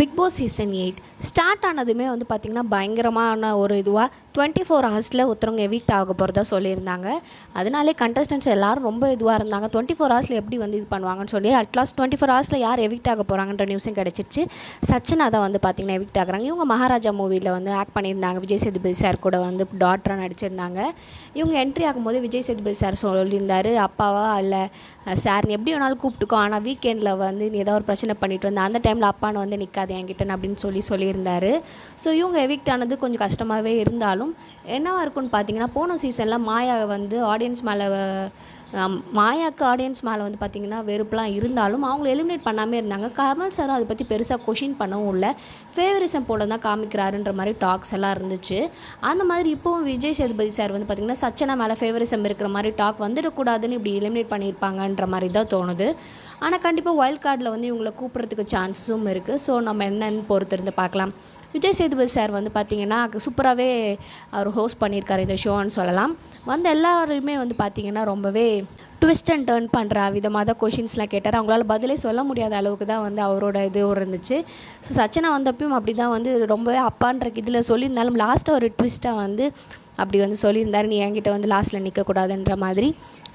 Bigg Boss season eight start ஆனதுமே வந்து பார்த்திங்கன்னா பயங்கரமான ஒரு இதுவாக டுவெண்ட்டி ஃபோர் ஹவர்ஸில் ஒருத்தவங்க எவிக்ட் ஆக போகிறதா சொல்லியிருந்தாங்க. அதனாலே கண்டஸ்டன்ஸ் எல்லாரும் ரொம்ப இதுவாக இருந்தாங்க. டுவெண்ட்டி ஃபோர் ஹவர்ஸில் எப்படி வந்து இது பண்ணுவாங்கன்னு சொல்லி அட்லாஸ்ட் டுவெண்ட்டி ஃபோர் ஹவர்ஸில் யார் எவிக்ட் ஆக போகிறாங்கன்ற நியூஸும் கிடச்சிருச்சு. சச்சினா தான் வந்து பார்த்திங்கன்னா எவிக்ட் ஆகுறாங்க. இவங்க மகாராஜா மூவியில் வந்து ஆக்ட் பண்ணியிருந்தாங்க. விஜய் சேதுபதி சார் கூட வந்து டாக்டராக நடிச்சிருந்தாங்க. இவங்க என்ட்ரி ஆகும்போது விஜய் சேதுபதி சார் சொல்லியிருந்தார் அப்பாவா இல்லை சார் எப்படி வேணாலும் கூப்பிட்டுக்கோ. ஆனால் வீக்கெண்டில் வந்து நீ ஏதோ ஒரு பிரச்சனை பண்ணிட்டு வந்த அந்த டைமில் அப்பான்னு வந்து நிற்காது என்கிட்ட அப்படின்னு சொல்லி சொல்லியிருந்தாரு. ஸோ இவங்க எவிக்ட் ஆனது கொஞ்சம் கஷ்டமாகவே இருந்தாலும் என்னவாக இருக்கும்னு பார்த்தீங்கன்னா போன சீசனில் மாயா வந்து ஆடியன்ஸ் மேலே மாயாக்கு ஆடியன்ஸ் மேலே வந்து பார்த்திங்கன்னா வெறுப்புலாம் இருந்தாலும் அவங்கள எலிமினேட் பண்ணாமே இருந்தாங்க. கமல் சாரும் அதை பற்றி பெருசாக கொஷின் பண்ணவும் இல்லை. ஃபேவரிசம் போல தான் காமிக்கிறாருன்ற மாதிரி டாக்ஸ் எல்லாம் இருந்துச்சு. அந்த மாதிரி இப்போவும் விஜய் சேதுபதி சார் வந்து பார்த்திங்கன்னா சச்சனா மேலே ஃபேவரிசம் இருக்கிற மாதிரி டாக் வந்துடக்கூடாதுன்னு இப்படி எலிமினேட் பண்ணியிருப்பாங்கன்ற மாதிரி தான் தோணுது. ஆனால் கண்டிப்பாக வைல்ட் கார்டில் வந்து இவங்களை கூப்பிட்றதுக்கு சான்ஸஸும் இருக்குது ஸோ நம்ம என்னன்னு பொறுத்திருந்து பார்க்கலாம். விஜய் சேதுபதி சார் வந்து பார்த்திங்கன்னா சூப்பராகவே அவர் ஹோஸ்ட் பண்ணியிருக்காரு இந்த ஷோன்னு சொல்லலாம். வந்த எல்லாருமே வந்து பார்த்திங்கன்னா ரொம்பவே ட்விஸ்ட் அண்ட் டேர்ன் பண்ணுற விதமாக தான் கொஷின்ஸ்லாம் கேட்டார். அவங்களால பதிலே சொல்ல முடியாத அளவுக்கு தான் வந்து அவரோட இது இருந்துச்சு. ஸோ சச்சனா வந்தப்பையும் அப்படி தான் வந்து ரொம்பவே அப்பான்ற இதில் சொல்லியிருந்தாலும் லாஸ்ட்டாக ஒரு ட்விஸ்ட்டாக வந்து அப்படி வந்து சொல்லியிருந்தாரு. நீ என்கிட்ட வந்து லாஸ்ட்டில் நிற்கக்கூடாதுன்ற மாதிரி.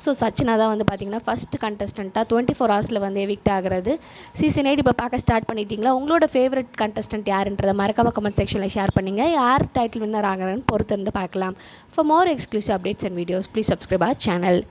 ஸோ சச்சினா தான் வந்து பார்த்தீங்கன்னா ஃபஸ்ட் கண்டஸ்டண்ட்டாக டுவெண்ட்டி ஃபோர் ஹவர்ஸில் வந்து எவிக்ட் ஆகிறது. சீசன் எயிட் இப்போ பார்க்க ஸ்டார்ட் பண்ணிட்டீங்களா? உங்களோட ஃபேவரட் கண்டஸ்டன்ட் யாருன்றதை மறக்காம கமெண்ட் செக்ஷனில் ஷேர் பண்ணுங்கள் யார் டைட்டில் வின்னர் ஆகிறான்னு பொறுத்திருந்து பார்க்கலாம். For more exclusive updates and videos please subscribe our channel